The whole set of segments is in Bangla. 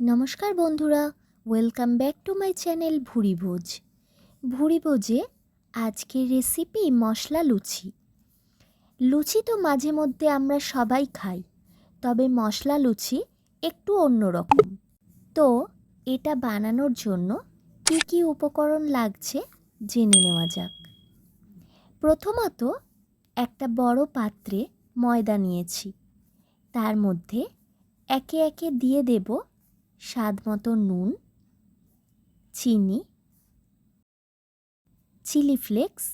নমস্কার বন্ধুরা welcome back to my channel Bhurivoj ভুরিভোজে আজকের রেসিপি মশলা লুচি। লুচি তো মাঝে মধ্যে আমরা সবাই খাই, তবে মশলা লুচি একটু অন্যরকম তো এটা বানানোর জন্য কী কী উপকরণ লাগছে জেনে নেওয়া যাক। প্রথমত একটা বড় পাত্রে ময়দা নিয়েছি। তার মধ্যে একে একে দিয়ে দেব স্বাদ মতো নুন, চিনি, চিলি ফ্লেক্স,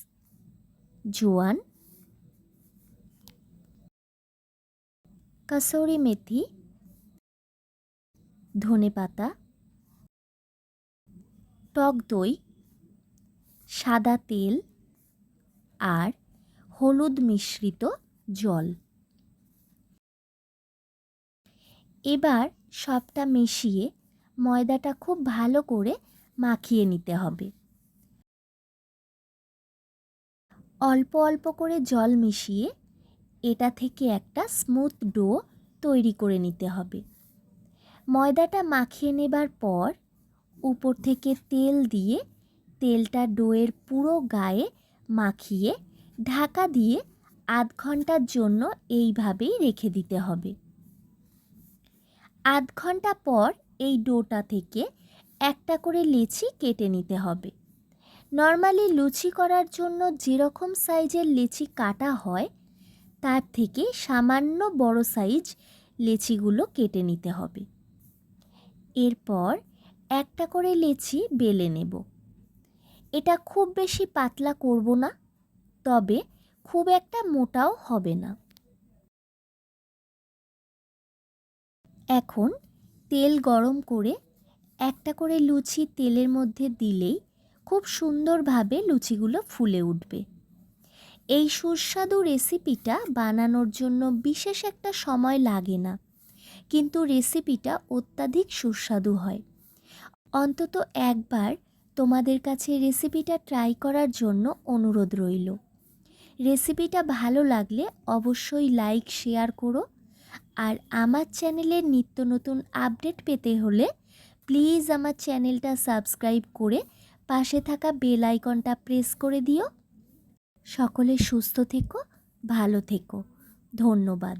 জোয়ান, কাসৌরি মেথি, ধনে পাতা, টক দই, সাদা তেল আর হলুদ মিশ্রিত জল। এবার সবটা মিশিয়ে ময়দাটা খুব ভালো করে মাখিয়ে নিতে হবে। অল্প অল্প করে জল মিশিয়ে এটা থেকে একটা স্মুথ ডো তৈরি করে নিতে হবে। ময়দাটা মাখিয়ে নেবার পর উপর থেকে তেল দিয়ে তেলটা ডোয়ের পুরো গায়ে মাখিয়ে ঢাকা দিয়ে আধ ঘণ্টার জন্য এইভাবেই রেখে দিতে হবে। আধ ঘণ্টা পর এই ডোটা থেকে একটা করে লেচি কেটে নিতে হবে। নর্মালি লুচি করার জন্য যেরকম সাইজের লেচি কাটা হয়, তার থেকে সামান্য বড় সাইজ লেচিগুলো কেটে নিতে হবে। এরপর একটা করে লেচি বেলে নেব। এটা খুব বেশি পাতলা করব না, তবে খুব একটা মোটাও হবে না। এখন তেল গরম করে একটা করে লুচি তেলের মধ্যে দিলেই খুব সুন্দরভাবে লুচিগুলো ফুলে উঠবে। এই সুস্বাদু রেসিপিটা বানানোর জন্য বিশেষ একটা সময় লাগে না, কিন্তু রেসিপিটা অত্যাধিক সুস্বাদু হয়। অন্তত একবার তোমাদের কাছে রেসিপিটা ট্রাই করার জন্য অনুরোধ রইল। রেসিপিটা ভালো লাগলে অবশ্যই লাইক, শেয়ার করো আর আমার চ্যানেলের নিত্য নতুন আপডেট পেতে হলে প্লিজ আমার চ্যানেলটা সাবস্ক্রাইব করে পাশে থাকা বেল আইকনটা প্রেস করে দিও। সকলে সুস্থ থেকো, ভালো থেকো। ধন্যবাদ।